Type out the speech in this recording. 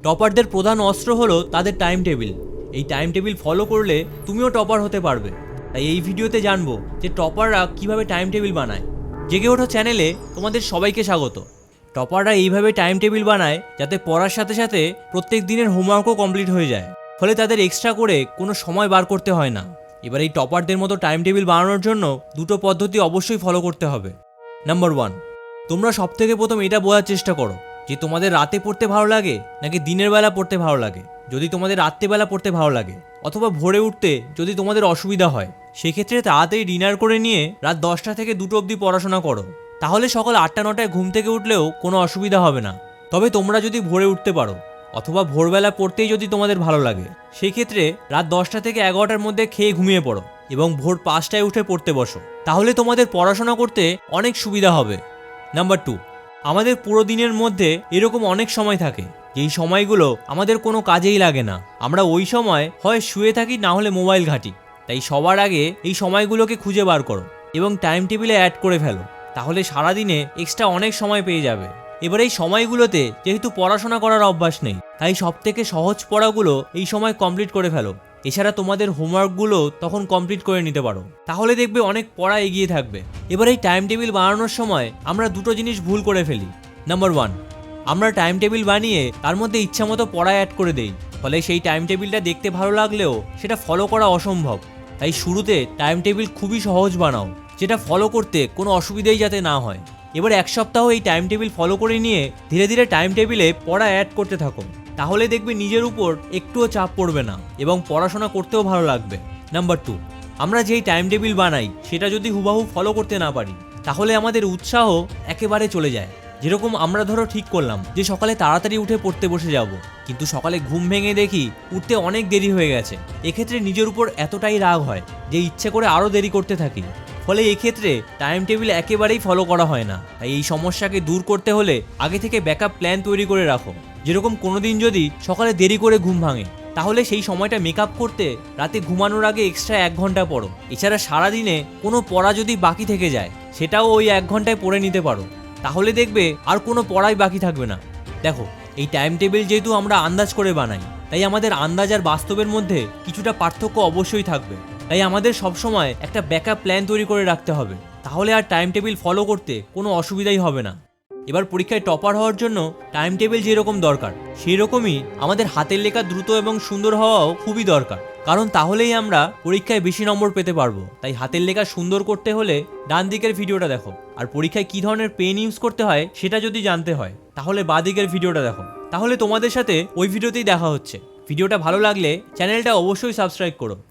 টপারদের প্রধান অস্ত্র হলো তাদের টাইম টেবিল এই টাইম টেবিল ফলো করলে তুমিও টপার হতে পারবে। তাই এই ভিডিওতে জানব যে টপাররা কীভাবে টাইম টেবিল বানায়। জেগে ওঠো চ্যানেলে তোমাদের সবাইকে স্বাগত। টপাররা এইভাবে টাইম টেবিল বানায় যাতে পড়ার সাথে সাথে প্রত্যেক দিনের হোমওয়ার্কও কমপ্লিট হয়ে যায়। ফলে তাদের এক্সট্রা করে কোনো সময় বার করতে হয় না। এবার এই টপারদের মতো টাইম টেবিল বানানোর জন্য দুটো পদ্ধতি অবশ্যই ফলো করতে হবে। নাম্বার ওয়ান তোমরা সব থেকে প্রথম এটা বোঝার চেষ্টা করো। যে তোমাদের রাতে পড়তে ভালো লাগে, নাকি দিনের বেলা পড়তে ভালো লাগে? যদি তোমাদের রাত্রেবেলা পড়তে ভালো লাগে, অথবা ভোরে উঠতে যদি তোমাদের অসুবিধা হয়, সেক্ষেত্রে তাড়াতাড়ি ডিনার করে নিয়ে রাত দশটা থেকে দুটো অবধি পড়াশোনা করো। তাহলে সকাল আটটা নটায় ঘুম থেকে উঠলেও কোনো অসুবিধা হবে না। তবে তোমরা যদি ভোরে উঠতে পারো, অথবা ভোরবেলা পড়তেই যদি তোমাদের ভালো লাগে সেই ক্ষেত্রে রাত দশটা থেকে এগারোটার মধ্যে খেয়ে ঘুমিয়ে পড়ো এবং ভোর পাঁচটায় উঠে পড়তে বসো। তাহলে তোমাদের পড়াশোনা করতে অনেক সুবিধা হবে। নাম্বার টু আমাদের পুরো দিনের মধ্যে এরকম অনেক সময় থাকে। যেই সময়গুলো আমাদের কোনো কাজেই লাগে না। আমরা ওই সময় হয় শুয়ে থাকি, না হলে মোবাইল ঘাঁটি। তাই সবার আগে এই সময়গুলোকে খুঁজে বার করো এবং টাইম টেবিলে অ্যাড করে ফেলো। তাহলে সারাদিনে এক্সট্রা অনেক সময় পেয়ে যাবে। এবার এই সময়গুলোতে যেহেতু পড়াশোনা করার অভ্যাস নেই, তাই সব থেকে সহজ পড়াগুলো এই সময় কমপ্লিট করে ফেলো। এছাড়া তোমাদের হোমওয়ার্কগুলো তখন কমপ্লিট করে নিতে পারো। তাহলে দেখবে অনেক পড়া এগিয়ে থাকবে। এবার এই টাইম টেবিল বানানোর সময় আমরা দুটো জিনিস ভুল করে ফেলি। নাম্বার ওয়ান, আমরা টাইম টেবিল বানিয়ে তার মধ্যে ইচ্ছামতো পড়া অ্যাড করে দেই। ফলে সেই টাইম টেবিলটা দেখতে ভালো লাগলেও সেটা ফলো করা অসম্ভব। তাই শুরুতে টাইম টেবিল খুবই সহজ বানাও, যেটা ফলো করতে কোনো অসুবিধাই যাতে না হয়। এবার এক সপ্তাহ এই টাইম টেবিল ফলো করে নিয়ে ধীরে ধীরে টাইম টেবিলে পড়া অ্যাড করতে থাকো। তাহলে দেখবে নিজের উপর একটুও চাপ পড়বে না এবং পড়াশোনা করতেও ভালো লাগবে। নাম্বার টু আমরা যেই টাইম টেবিল বানাই, সেটা যদি হুবাহু ফলো করতে না পারি, তাহলে আমাদের উৎসাহ একেবারে চলে যায়। যেরকম আমরা ধরো ঠিক করলাম যে সকালে তাড়াতাড়ি উঠে পড়তে বসে যাব, কিন্তু সকালে ঘুম ভেঙে দেখি উঠতে অনেক দেরি হয়ে গেছে। এক্ষেত্রে নিজের উপর এতটাই রাগ হয় যে ইচ্ছে করে আরও দেরি করতে থাকি। ফলে এক্ষেত্রে টাইম টেবিল একেবারেই ফলো করা হয় না। তাই এই সমস্যাকে দূর করতে হলে আগে থেকে ব্যাকআপ প্ল্যান তৈরি করে রাখো। যেরকম কোনোদিন যদি সকালে দেরি করে ঘুম ভাঙে, তাহলে সেই সময়টা মেকআপ করতে রাতে ঘুমানোর আগে এক্সট্রা এক ঘণ্টা পড়ো। এছাড়া সারাদিনে কোনো পড়া যদি বাকি থেকে যায়, সেটাও ওই এক ঘন্টায় পড়ে নিতে পারো। তাহলে দেখবে আর কোনো পড়াই বাকি থাকবে না। দেখো, এই টাইম টেবিল যেহেতু আমরা আন্দাজ করে বানাই, তাই আমাদের আন্দাজ আর বাস্তবের মধ্যে কিছুটা পার্থক্য অবশ্যই থাকবে। তাই আমাদের সবসময় একটা ব্যাকআপ প্ল্যান তৈরি করে রাখতে হবে। তাহলে আর টাইম টেবিল ফলো করতে কোনো অসুবিধাই হবে না। এবার পরীক্ষায় টপার হওয়ার জন্য টাইম টেবিল যেরকম দরকার সেই রকমই আমাদের হাতের লেখা দ্রুত এবং সুন্দর হওয়াও খুবই দরকার। কারণ তাহলেই আমরা পরীক্ষায় বেশি নম্বর পেতে পারব। তাই হাতের লেখা সুন্দর করতে হলে ডান দিকের ভিডিওটা দেখো। আর পরীক্ষায় কী ধরনের পেন ইউজ করতে হয়, সেটা যদি জানতে হয়, তাহলে বাঁ দিকের ভিডিওটা দেখো। তাহলে তোমাদের সাথে ওই ভিডিওতেই দেখা হচ্ছে। ভিডিওটা ভালো লাগলে চ্যানেলটা অবশ্যই সাবস্ক্রাইব করো।